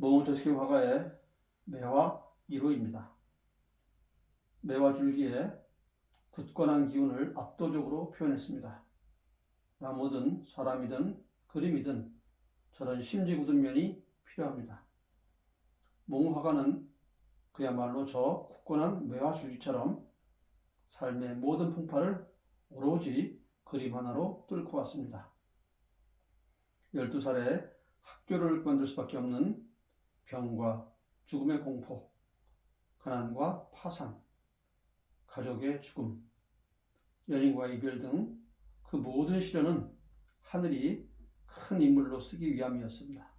모험터스킨 화가의 매화 1호입니다. 매화 줄기에 굳건한 기운을 압도적으로 표현했습니다. 나무든 사람이든 그림이든 저런 심지 굳은 면이 필요합니다. 몽 화가는 그야말로 저 굳건한 매화 줄기처럼 삶의 모든 풍파를 오로지 그림 하나로 뚫고 왔습니다. 12살에 학교를 그만둘 수밖에 없는 병과 죽음의 공포, 가난과 파산, 가족의 죽음, 연인과의 이별 등 그 모든 시련은 하늘이 큰 인물로 쓰기 위함이었습니다.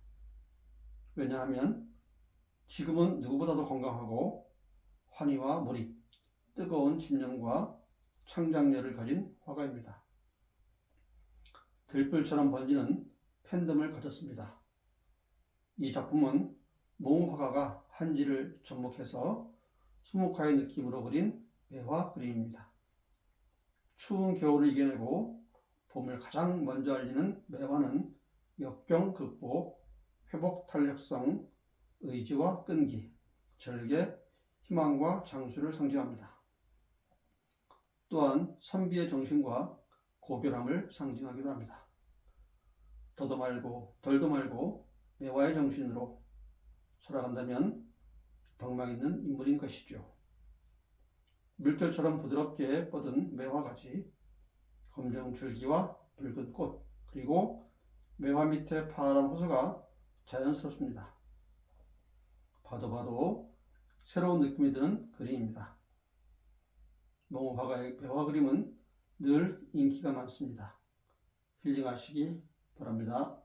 왜냐하면 지금은 누구보다도 건강하고 환희와 몰입, 뜨거운 집념과 창작력을 가진 화가입니다. 들불처럼 번지는 팬덤을 가졌습니다. 이 작품은 몽 화가가 한지를 접목해서 수묵화의 느낌으로 그린 매화 그림입니다. 추운 겨울을 이겨내고 봄을 가장 먼저 알리는 매화는 역경 극복, 회복 탄력성, 의지와 끈기, 절개, 희망과 장수를 상징합니다. 또한 선비의 정신과 고결함을 상징하기도 합니다. 더도 말고 덜도 말고 매화의 정신으로 살아간다면 덕망 있는 인물인 것이죠. 물결처럼 부드럽게 뻗은 매화가지, 검정 줄기와 붉은 꽃, 그리고 매화 밑에 파란 호수가 자연스럽습니다. 봐도 봐도 새로운 느낌이 드는 그림입니다. 몽화가의 매화 그림은 늘 인기가 많습니다. 힐링하시기 바랍니다.